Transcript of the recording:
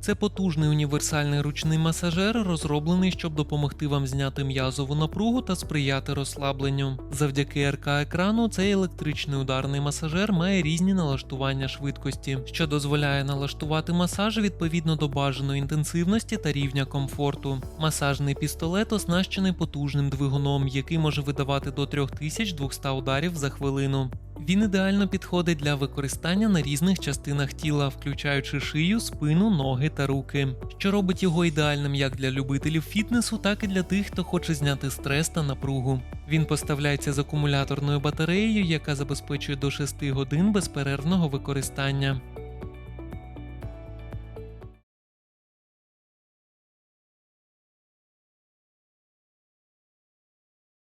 Це потужний універсальний ручний масажер, розроблений, щоб допомогти вам зняти м'язову напругу та сприяти розслабленню. Завдяки РК екрану цей електричний ударний масажер має різні налаштування швидкості, що дозволяє налаштувати масаж відповідно до бажаної інтенсивності та рівня комфорту. Масажний пістолет оснащений потужним двигуном, який може видавати до 3200 ударів за хвилину. Він ідеально підходить для використання на різних частинах тіла, включаючи шию, спину, ноги та руки, що робить його ідеальним як для любителів фітнесу, так і для тих, хто хоче зняти стрес та напругу. Він поставляється з акумуляторною батареєю, яка забезпечує до 6 годин безперервного використання.